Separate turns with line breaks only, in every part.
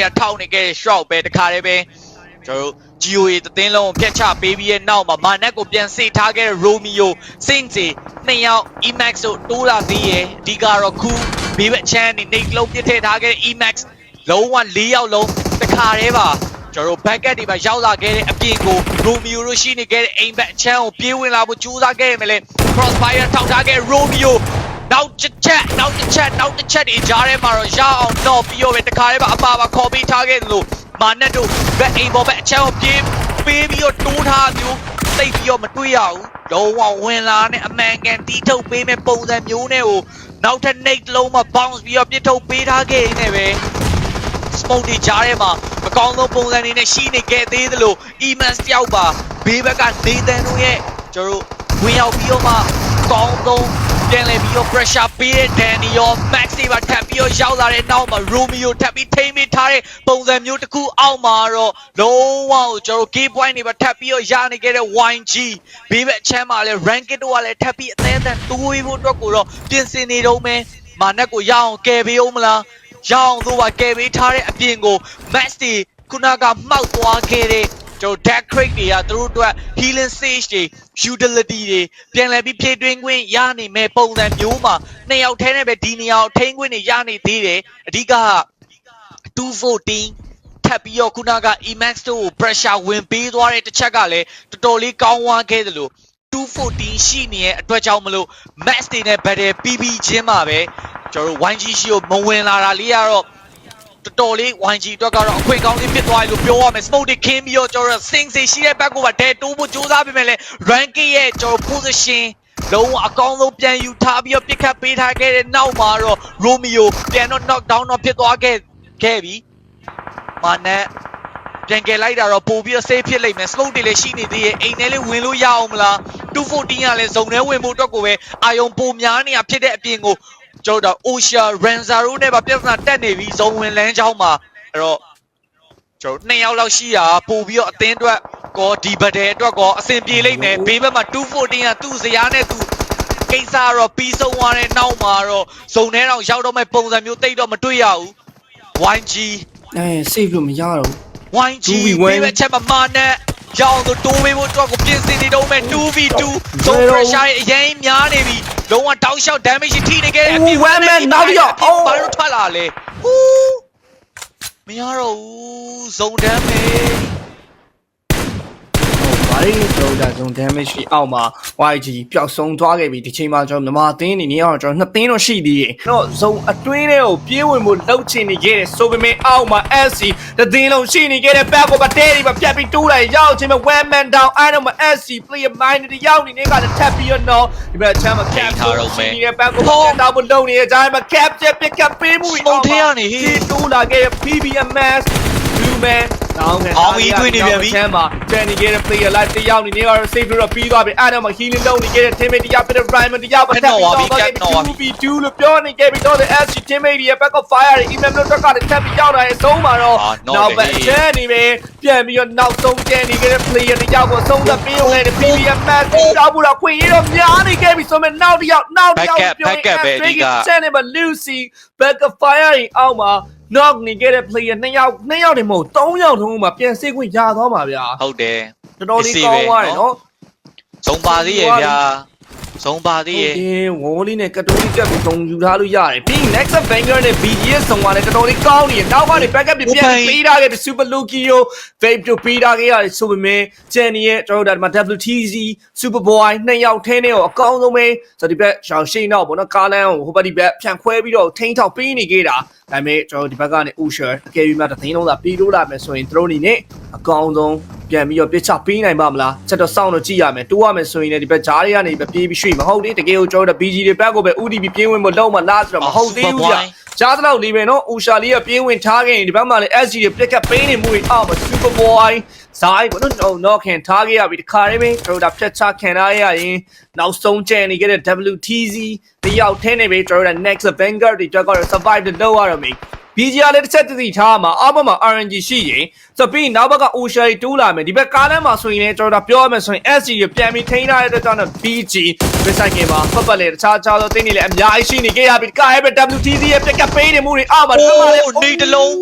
ရထောက်နေခဲ့တဲ့ shot ပဲတခါတည်းပဲကျွန်တော်တို့ GOA တသင်းလုံးကိုဖျက်ချပေးပြီးရဲ့နောက်မှာမာနက်ကိုပြန်စေထားခဲ့တဲ့ Romeo စင်စီနှစ်ယောက် Emax တို့တိုးလာသေးရဲ့အဓိကတော့ခုဘေးဘက်ချမ်းနေနေလုံးပြစ်ထည့်ထားခဲ့တဲ့ Emax လုံးဝ၄ယောက်လုံးတခါတည်းပါကျွန်တော်တို့ backup တွေပါရောက်လာခဲ့တဲ့အပြင်ကို Romeo တို့ရှိနေခဲ့တဲ့အိမ်ဘက်အချမ်းကိုပြေးဝင်လာဖို့ကြိုးစားခဲ့ရမယ်လေ crossfire ထောက်ထားခဲ့ Romeo နောက်တစ်ချက်နောက်တစ်ချက်နောက်တစ်ချက်ဒီကြားထဲမှာတော့ရအောင်တော့ပြီးတော့ပဲတခါတည်းပါအပါပါခေါ်ပေးထားခဲ့သလိုမာနက်တို့ဘက်အိမ်ပေါ်ဘက်အချမ်းကိုပြေးပေးပြီးတော့တိုးထားမျိုးသိပ်ပြီးတော့မတွေ့ရဘူးလုံးဝဝင်လာနဲ့အမှန်ကန်တီးထုတ်ပေးမဲ့ပုံစံမျိုးနဲ့ကိုနောက်ထပ် Nate လုံးမှာ bounce ပြီးတော့ပြစ်ထုတ်ပေးထားခဲ့နေပဲ smoke တွေကြားထဲမှာအကောင်းဆုံးပုံစံတွေနဲ့ရှိနေခဲ့သေးသလို Eman တယောက်ပါဘေးဘက်ကနေသန်တို့ရဲ့ကျွန်တော်တို့ဝင်ရောက်ပြီးတော့မှအကောင်းဆုံး ပြန်လည်ပြီးတော့ pressure ပေးတဲ့ Danny ရော Max တွေပါထပ်ပြီးတော့ရောက်လာတဲ့နောက်မှာ Romeo ထပ်ပြီးထိမ့်မိထားတဲ့ပုံစံမျိုးတစ်ခုအောက်မှာတော့လုံးဝကိုကျွန်တော်တို့ key point တွေပါထပ်ပြီးတော့ရနေခဲ့တဲ့ YG ဘေးဘက်အချမ်းမှာလည်း ranking တို့ကလည်းထပ်ပြီးအသေးအံတိုးဖို့အတွက်ကိုတော့ပြင်ဆင်နေတော့မယ်မာနက်ကိုရအောင်ကယ်ပေးအောင်မလားရအောင်လို့ပါကယ်ပေးထားတဲ့အပြင်ကို match တွေခုနကမှောက်သွားခဲ့တဲ့ ကျွန်တော် deck crate တွေကသူတို့အတွက် healing stage တွေ utility တွေပြန်လည်ပြီးဖြည့်တွင်းခွင့်ရနိုင်မဲ့ပုံစံမျိုးမှာနှစ်ယောက်ထဲနဲ့ပဲဒီနေရာကိုထိန်းခွင့်တွေရနေသေးတယ်အဓိက214ထပ်ပြီးတော့ခုနက Emax တို့ကို pressure ဝင်ပေးသွားတဲ့တစ်ချက်ကလည်းတော်တော်လေးကောင်းသွားခဲ့တယ်လို့214ရှိနေတဲ့အတွက်ကြောင့်မလို့ match တွေနဲ့ battle ပြီးပြီးချင်းမှာပဲကျွန်တော်တို့ YG ရှိကိုမဝင်လာတာလေးကတော့ တော်တော်လေး YG အတွက်ကတော့အခွင့်ကောင်းလေးဖြစ်သွားပြီလို့ပြောရမယ် smoke တွေခင်းပြီးတော့ကျွန်တော်တို့ sing စီရှိတဲ့ဘက်ကိုပါဒဲတိုးဖို့ကြိုးစားပေးမယ်လေ ranking ရဲ့ကျွန်တော်တို့ position လုံးဝအကောင်းဆုံးပြန်ယူထားပြီးတော့ပြစ်ခတ်ပေးထားခဲ့တဲ့နောက်မှာတော့ Romeo ပြန်တော့ knock down တော့ဖြစ်သွားခဲ့ခဲ့ပြီမာနက်ပြန်ကယ်လိုက်တာတော့ပို့ပြီးတော့ safe ဖြစ်လိမ့်မယ် smoke တွေလည်းရှိနေသေးရဲ့အိမ်ထဲလေးဝင်လို့ရအောင်မလား214ကလည်းဇုံထဲဝင်ဖို့အတွက်ကိုပဲအာယုံပိုများနေရဖြစ်တဲ့အပြင်ကို ကျွန်တော်တို့ Osha Ranzaro နဲ့ပါပြဿနာတက်နေပြီဇုံဝင်လန်းချောင်းမှာအဲ့တော့ကျွန်တော်နှစ်ယောက်လောက်ရှိတာပို့ပြီးတော့အသင်းအတွက်ကောဒီဘတ်တဲ့အတွက်ကောအဆင်ပြေလိမ့်မယ်ဘေးဘက်မှာ214ကသူ့ဇယားနဲ့သူကိစ္စကတော့ပြီးဆုံးသွားတဲ့နောက်မှာတော့ဇုံထဲတော့ရောက်တော့မဲ့ပုံစံမျိုးတိတ်တော့မတွေ့ရဘူး YG
အဲ save လို့မရတော့ဘူး
YG
2v1
ဘေးဘက်ချက်မှာမာနဲ့ ရအောင်ဆိုတိုးပေးဖို့အတွက်ကိုပြင်ဆင်နေတော့မဲ့ 2v2 ဆုံး
Zero
pressure ရဲ့အရင်များနေပြီလုံးဝတောက်လျှောက် damage ထိနေခဲ့တဲ့အပြင်
Oh, one man နောက်တစ်ယောက်
အပြင်
Oh.
ဘာလို့ထွက်လာလဲဟူးမရတော့ဘူးဇုံတမ်း မေ
ဘာလို့ကျွန်တော်ဒါဇုံ damage ရှိအောက်မှာ YG ပျောက်ဆုံးသွားခဲ့ပြီဒီချိန်မှာကျွန်တော်မြန်မာအသင်းအနေနဲ့ကတော့ကျွန်တော်နှစ်သင်းတော့ရှိသေးတယ်တော့ဇုံအတွင်းတွေကိုပြေးဝင်ဖို့လှုပ်ချင်နေခဲ့တယ်ဆိုပေမဲ့အောက်မှာ SC တစ်သင်းလုံးရှိနေခဲ့တဲ့ back ကိုပါတဲဒီပါပြတ်ပြီးတိုးလိုက်ရောက်ချင်းမဲ့ one man down အဲ့တော့မှာ SC player mind တယောက်နေနေကလည်းထပ်ပြီးတော့ဒီဘက်ချမ်းမှာ cap ရှိနေတဲ့ back ကိုပါတောင်းဖို့လုံနေတဲ့ဂျိုင်းမှာ cap ချက် pick up ပေးမှုဒီတိုးလာခဲ့တဲ့ PBMS Blue Man တောင်းခဲ့ချမ်းမှာ Jenny ခဲ့တဲ့ player live တယောက်နေနေကတော့ save ပြီးတော့ပြီးသွားပြီအဲ့တော့မှာ healing လုပ်နေခဲ့တဲ့ teammate တယောက်ဖြစ်တဲ့ Ryan တယောက်ပါထပ်ပြီးတော့ 2v2 လို့ပြောနေခဲ့ပြီးတော့ SG teammate ရဲ့ back of fire တွေ email လို့တက်ကလည်းထပ်ပြီးရောက်လာတဲ့အဆုံးမှာတော့နောက်ပဲချမ်းနေပဲပြန်ပြီးတော့နောက်ဆုံးကျန်နေခဲ့တဲ့ player တယောက်ကိုအဆုံးသတ်ပေးအောင်လည်း PBM match တောက်ဖို့တော့ခွင့်ရတော့များနေခဲ့ပြီဆိုမဲ့နောက်တစ်ယောက်နောက်တစ်ယောက်ပြောရင်ချမ်းနေပါ Lucy back of fire အောက်မှာ knock နေခဲ့တဲ့ player နှစ်ယောက်နှစ်ယောက်တွေမဟုတ်သုံးယောက်ထုံးမှာပြန်စေးခွင့်ရသွားမှာဗျာ
ဟုတ်တယ်
တော်တော်လေးကောင်းသွားတယ်နော်
ဇုံပါသေးရဲ့ဗျာဇုံပါသေးရဲ့
ဝိုးလေးနဲ့ကတိုးလေးကပ်ပြီးဇုံယူထားလို့ရတယ်ပြီး next banger နဲ့ BGS ဇုံကလည်းတော်တော်လေးကောင်းနေတယ်နောက်ကနေ backup ပြန်ပေးထားခဲ့ပြီး super lukio vape တို့ပေးထားခဲ့ရတယ်ဆိုပေမဲ့ chen ရဲ့တော်တော်ဒါမှ WTC super boy နှစ်ယောက်ထဲနဲ့ရောအကောင်းဆုံးပဲဆိုဒီဘက်ရှောင်းရှိနောက်ပေါ့နော်ကားလန်းကိုဟိုဘက်ဒီဘက်ဖြန့်ခွဲပြီးတော့ထိန်းထောက်ပေးနေခဲ့တာ ဒါပေမဲ့ကျွန်တော်ဒီဘက်ကနေ Usher အကယ်၍မှတသိန်းလုံးသာပြီးလို့လာမယ်ဆိုရင်သူတို့အနေနဲ့အကောင်းဆုံးပြန်ပြီးတော့ပြစ်ချပေးနိုင်ပါမလားချက်တော့စောင့်တော့ကြည့်ရမယ်တိုးရမယ်ဆိုရင်လည်းဒီဘက်ဂျားတွေကနေပဲပြေးပြီးရွှေ့မဟုတ်သေးတကယ်ကိုကျွန်တော်တို့ BG တွေဘက်ကိုပဲ UDP ပြင်းဝင်မလုံးမလားဆိုတော့မဟုတ်သေးဘူးကြာ ကြားသလောက်လေးပဲနော်ဦးရှာလေးကပြင်းဝင်ထားခဲ့ရင်ဒီဘက်မှာလည်း SG တွေပြက်ကပ်ပေးနေမှုတွေအောက်မှာ Superboy ဇိုင်းဘောနော်နော်ခင်ထားခဲ့ရပြီဒီခါလေးပဲကျွန်တော်တို့ဖြတ်ချခံထားရရင်နောက်ဆုံးကျန်နေခဲ့တဲ့ WTZ တယောက်ထဲနေပဲကျွန်တော်တို့ next banger တွေတော့ survive လုပ်ရတော့မယ် BGR လည်းတစ်ချက်တည်းထားမှာအောက်ဘက်မှာ RNG ရှိရင်ဆိုပြီးနောက်ဘက်က Osha တွေတိုးလာမယ်ဒီဘက်ကားလမ်းမှာဆိုရင်လည်းကျွန်တော်တို့ပြောရမယ်ဆိုရင် SG ရပြန်ပြီးထိန်းထားတဲ့အတွက်ကြောင့် BG recycle မှာပတ်ပတ်လေတခြားခြားသောတင်းတွေလည်းအများကြီးရှိနေခဲ့ရပြီကားရဲ့ WTC ရဲ့ပြက်ကပေးနေမှုတွေအောက်မှာ
အိုး
တော့လေ
နေတစ်လုံး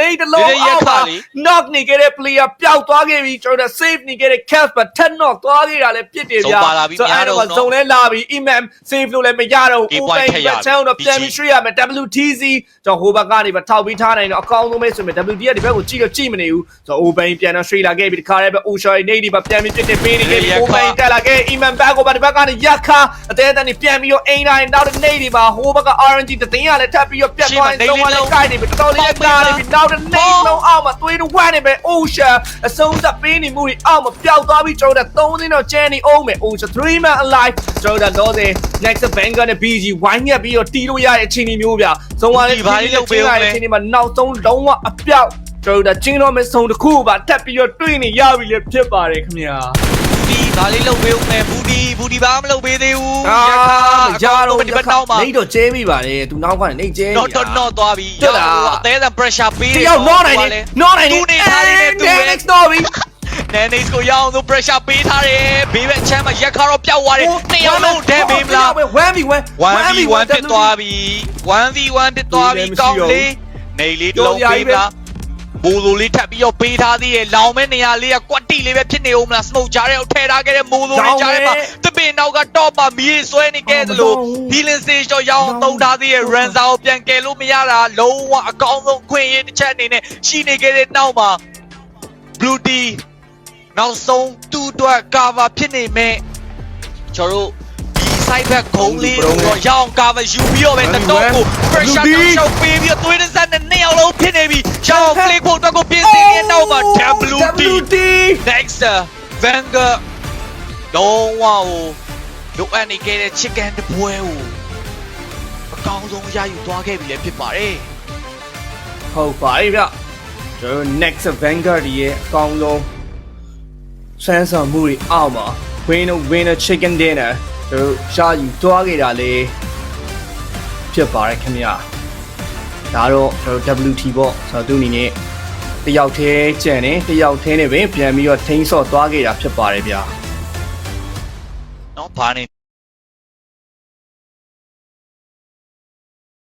နေတလုံး
ဒီရက်
အောက်
ခါ
မှာ
လေ
knock နေခဲ့တဲ့ player ပျောက်သွားခဲ့ပြီကျွန်တော်တို့ save နေခဲ့တဲ့ cap ပါ10 knock သွားခဲ့တာလည်းပြစ်တယ်ဗျာ
ဆုံးပါလာပြီများတော့နော်
ဇုံလဲလာပြီ imam save လို့လည်းမရတော့
Key
ဘူး
point
Open
ထည့်ရပြီ
back channel တော့ပြန်ပြီး
BG
ရွှေ့ရမယ် WTC ကျွန်တော်ဟိုဘက်ကနေပဲထောက်ပြီးထားနိုင်တော့အကောင်းဆုံးပဲဆိုရင် WD ကဒီဘက်ကိုကြည့်တော့ကြည့်မနေဘူးဆိုတော့ open ပြန်တော့ရွှေ့လာခဲ့ပြီဒီခါလေးပဲ Osha နေဒီပါပြန်ပြီးပြစ်တယ်ပေးနေခဲ့ပြီ
ရက်ခါ
open တက်လာခဲ့ imam back ကိုပါဒီဘက်ကနေရက်ခါအသေးအတန်းကြီးပြန်ပြီးတော့အိမ်တိုင်းနောက်တဲ့နေဒီပါဟိုဘက်က RNG တသိန်းကလည်းထပ်ပြီးတော့ပြတ်သွားရင်ဆုံးမလေးကိုက်နေပြီတော်တော်လေးကားနေပြီနောက်တဲ့နေလုံးအောက်မှာသွေးတော့ဝမ်းနေပဲ Osha အဆုံးသတ်ပေးနေမှုတွေအောက်မှာပျောက်သွားပြီးကျွန်တော်တို့3သိန်းတော့ကျန်နေအောင်မယ် Osha 3 man alive ကျွန်တော်တို့တော့ next banger နဲ့ BG ဝိုင်းညက်ပြီးတော့တီးလို့ရတဲ့အခြေအနေမျိုးဗျဆုံးသွားတဲ့အခြေအနေမှာနောက်ဆုံးလုံးဝအပြောက်ကျွန်တော်တို့ကျင်းတော့မဲ့ဆုံးတစ်ခုပါတက်ပြီးတော့တွေ့နေရပြီလေဖြစ်ပါတယ်ခင်ဗျာ
ဒီဘာလေးလုပ်ပေးဦးမယ်ဘူးဒီဘူးဒီဘာမလုပ်ပေးသေးဘူး
အာ
ရက်ခါ
မရတော့
ဒီဘက်နောက်မှာ
နေတော့ကျဲမိပါတယ်သူနောက်ကနေနေကျဲ
တော့တော့တော့သွားပြီ
တက်လာ
အသေးအံ pressure ပေး
တယောက်နောနိုင်နေနောနိုင်နေ
သူနေထားနေတဲ့သူပဲ
next story
နဲနေစ်ကိုရအောင်သူ pressure ပေးထားတယ်ဘေးဘက်ချမ်းမှာရက်ခါတော့ပျောက်သွားတယ်နှစ်ယောက်လုံးဒဲမေးမလား
1v1
1v1 ဖြစ်သွားပြီ 1v1 ဖြစ်သွားပြီကောင်းလေးနေလေးတစ်လုံးပေးမလား ဘူလိုလေးထပ်ပြီးတော့ပေးထားသေးရဲ့လောင်မဲ့နေရာလေးကကွက်တီလေးပဲဖြစ်နေဦးမလား smoke ကြားထဲကိုထည့်ထားခဲ့တဲ့မိုးလိုလေးကြားထဲမှာတပင်နောက်က top မှာမီးဆွဲနေခဲ့သလို healing stage တော့ရအောင်သုံးထားသေးရဲ့ ranza ကိုပြန်ကယ်လို့မရတာလုံးဝအကောင်းဆုံးခွင့်ရတစ်ချက်အနေနဲ့ရှိနေခဲ့တဲ့နောက်မှာ blue tea နောက်ဆုံးတူအတွက် cover ဖြစ်နေမဲ့ကျွန်တော်တို့ဒီ side back ဂုံးလေးကိုတော့ရအောင် cover ယူပြီးတော့ပဲတတော့ကို pressure တောက်ရှောက်ပေးပြီးတော့သွေးတစ်စက်နဲ့နှစ်ယောက်လုံးဖြစ်နေပြီရအောင် click ဖို့အတွ က်ကိုပြင်ဆင်နေတဲ့နောက်မှာ WD next Vanguard လုံးဝကိုလိုအပ်နေခဲ့တဲ့ chicken တပွဲကိုအကောင်းဆုံးရယူသွားခဲ့ပြီလည်းဖြစ်ပါတယ်
ဟုတ်ပါပြီဗျကျွန်တော် next vanguard ရဲ့အကောင်းဆုံးဆန်းဆောင်မှုတွေအောက်မှာ winner winner chicken dinner ကျွန်တော်ရှာယူသွားခဲ့တာလေဖြစ်ပါတယ်ခင်ဗျာဒါတော့ကျွန်တော် WT ပေါ့ဆိုတော့သူအနေနဲ့ တယောက်တည်းကြံနေတယောက်တည်းနဲ့ပဲပြန်ပြီးတော့ထိန်းဆော့သွားခဲ့တာဖြစ်ပါတယ်ဗျာ။
နော်ဘာနေ